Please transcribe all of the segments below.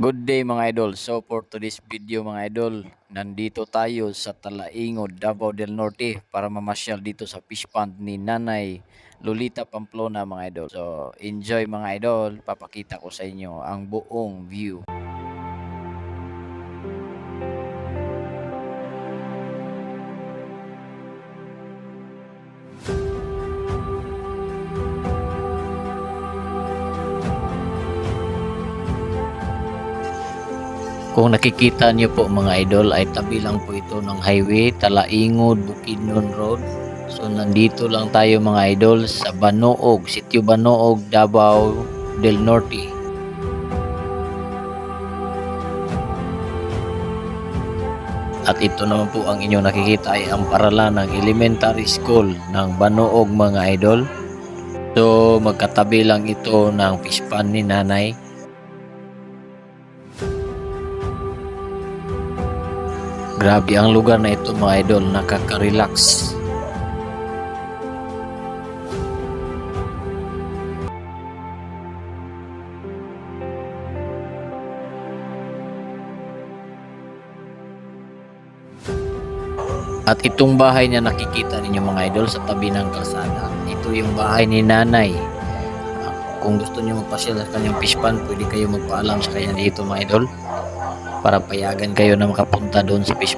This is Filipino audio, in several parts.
Good day mga idol. So for today's video mga idol, nandito tayo sa Talaingod, Davao del Norte para mamasyal dito sa fish pond ni Nanay Lolita Pamplona mga idol. So enjoy mga idol, papakita ko sa inyo ang buong view. Kung nakikita niyo po mga idol ay tabi lang po ito ng highway Talaingod, Bukidnon Road. So nandito lang tayo mga idol sa Banoog, Sitio Banoog, Davao del Norte. At ito naman po ang inyong nakikita ay ang paralan ng elementary school ng Banoog mga idol. So magkatabi lang ito ng fish pond ni nanay. Grabe ang lugar na ito mga idol, nakaka-relax. At itong bahay niya nakikita ninyo mga idol sa tabi ng kalsada. Ito yung bahay ni nanay. Kung gusto niyo magpasyal sa kanyang fish pond, pwede kayo magpaalam sa kanya dito mga idol para payagan kayo na makapunta doon sa fish.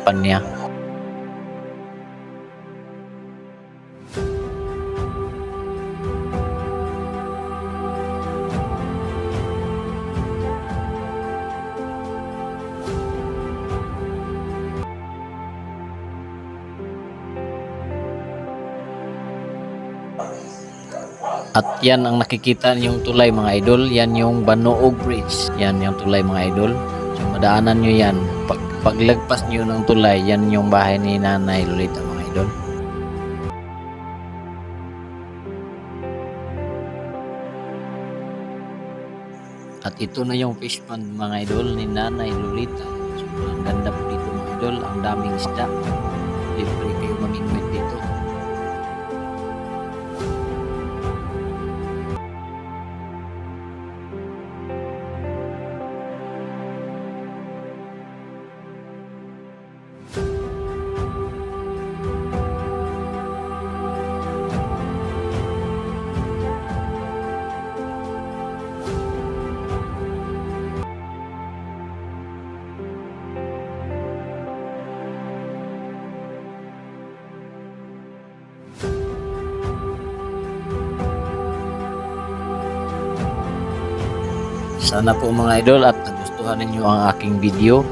At yan ang nakikita niyong tulay mga idol, yan yung Banoog Bridge. Yan yung tulay mga idol. So madaanan nyo yan. Pag, paglagpas nyo ng tulay, yan yung bahay ni Nanay Lolita mga idol. At ito na yung fish pond mga idol ni Nanay Lolita. So, ang ganda po dito mga idol, ang daming isda. Libre kayo mamingwit Sana po mga idol at nagustuhan ninyo ang aking video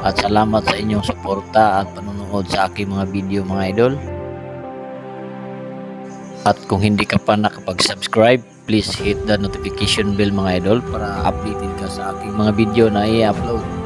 at salamat sa inyong suporta at panonood sa aking mga video mga idol. At kung hindi ka pa nakapag-subscribe, please hit the notification bell mga idol para updated ka sa aking mga video na i-upload.